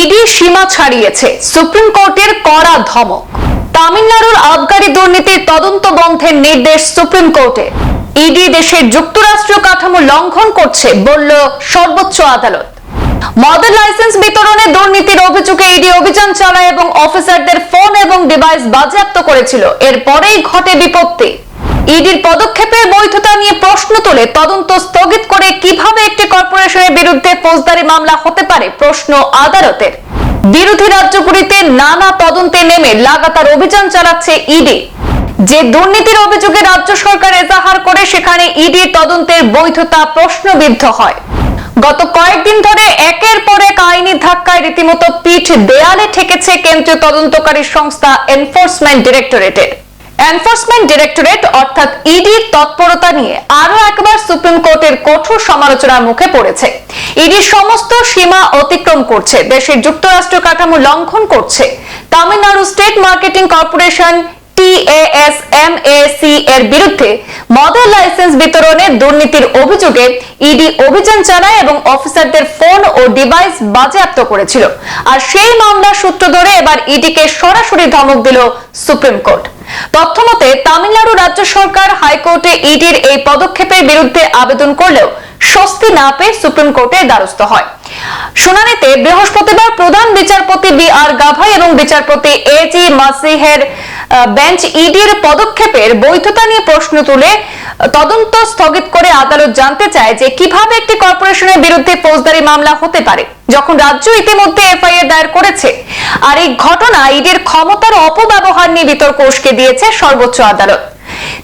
ED সীমা ছাড়িয়েছে। Supreme কোর্টের কড়া ধমক। তামিলনাড়ুর আবগারি দুর্নীতির তদন্ত বন্ধের নির্দেশ সুপ্রিম কোর্টে। ইডি দেশের যুক্তরাষ্ট্রীয় কাঠামো লঙ্ঘন করছে, বলল সর্বোচ্চ আদালত। মদের লাইসেন্স বিতরণে দুর্নীতির অভিযোগে ইডি অভিযান চালায় এবং অফিসারদের ফোন এবং ডিভাইস বাজেয়াপ্ত করেছিল। এরপরেই ঘটে বিপত্তি। ইডির পদক্ষেপের বৈধতা নিয়ে প্রশ্ন তুলে তদন্ত স্থগিত করে কর্পোরেশনের বিরুদ্ধে ফৌজদারি মামলা হতে পারে প্রশ্ন আদালতের। বিরোধী রাজ্যগুলিতে নানা তদন্তে নেমে লাগাতার অভিযান চালাচ্ছে ইডি। যে দুর্নীতির অভিযোগে রাজ্য সরকার এজাহার করে, সেখানে ইডি তদন্তের বৈধতা প্রশ্নবিদ্ধ হয়। গত কয়েকদিন ধরে একের পর এক আইনি ধাক্কায় রীতিমতো পিঠ দেয়ালে ঠেকেছে কেন্দ্রীয় তদন্তকারী সংস্থা এনফোর্সমেন্ট ডিরেক্টরেটের। এনফোর্সমেন্ট ডিরেক্টরেট অর্থাৎ ইডির তৎপরতা নিয়ে আরও একবার সুপ্রিম কোর্টের কঠোর সমালোচনার মুখে পড়েছে। ইডি সমস্ত সীমা অতিক্রম করছে। দেশের যুক্তরাষ্ট্র কাঠামো লঙ্ঘন করছে। তামিলনাড়ু স্টেট মার্কেটিং কর্পোরেশন এর বিরুদ্ধে মদের লাইসেন্স বিতরণে দুর্নীতির অভিযোগে ইডি অভিযান চালায় এবং অফিসারদের ফোন ও ডিভাইস বাজেয়াপ্ত করেছিল। আর সেই মামলার সূত্র ধরে এবার ইডিকে সরাসরি ধমক দিল সুপ্রিম কোর্ট। তথ্যমতে, তামিলনাড়ু রাজ্য সরকার হাইকোর্টে ইডির এই পদক্ষেপের বিরুদ্ধে আবেদন করলেও স্বস্তি না পেয়ে সুপ্রিম কোর্টের দ্বারস্থ হয়। শুনানিতে বৃহস্পতিবার প্রধান বিচারপতি বি আর গাভাই এবং বিচারপতি এ জি মাসিহের বেঞ্চ ইডির পদক্ষেপের বৈধতা নিয়ে প্রশ্ন তুলে তদন্ত স্থগিত করে আদালত জানতে চায় যে কীভাবে একটি কর্পোরেশনের বিরুদ্ধে ফৌজদারি মামলা হতে পারে, যখন রাজ্য ইতিমধ্যে এফআইআর দায়ের করেছে। আর এই ঘটনা ইডির ক্ষমতার অপব্যবহার নিয়ে বিতর্ক উস্কে দিয়েছে সর্বোচ্চ আদালত।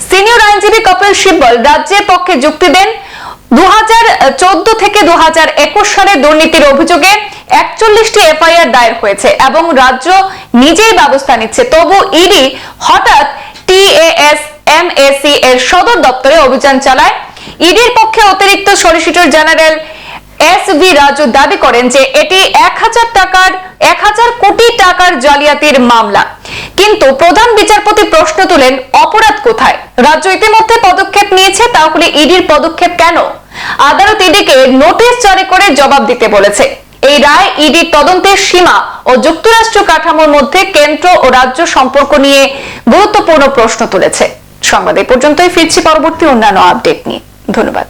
সিনিয়র আইনজীবী কপিল সিব্বল রাজ্যের পক্ষে যুক্তি দেন দু হাজার চোদ্দ থেকে দু হাজার একুশ সালে দুর্নীতির অভিযোগে একচল্লিশটি এফআইআর দায়ের হয়েছে এবং রাজ্য নিজেই ব্যবস্থা নিচ্ছে। তবু ইডি হঠাৎ টিএএস এমএসি এর সদর দপ্তরে অভিযান চালায়। ইডির পক্ষে অতিরিক্ত solicitor general S V Raju দাবি করেন যে এটি এক হাজার টাকার, এক হাজার কোটি টাকার জালিয়াতির মামলা। কিন্তু প্রধান বিচারপতি প্রশ্ন তুলেন, অপরাধ কোথায়? রাজ্য ইতিমধ্যে পদক্ষেপ নিয়েছে, তাহলে ইডির পদক্ষেপ কেন? আদালত ইডিকে নোটিশ জারি করে জবাব দিতে বলেছে। এই রায় ইডির তদন্তের সীমা ও যুক্তরাষ্ট্র কাঠামোর মধ্যে কেন্দ্র ও রাজ্য সম্পর্ক নিয়ে গুরুত্বপূর্ণ প্রশ্ন তুলেছে। সংবাদ এ পর্যন্তই, ফিরছি পরবর্তী অন্যান্য আপডেট নিয়ে। ধন্যবাদ।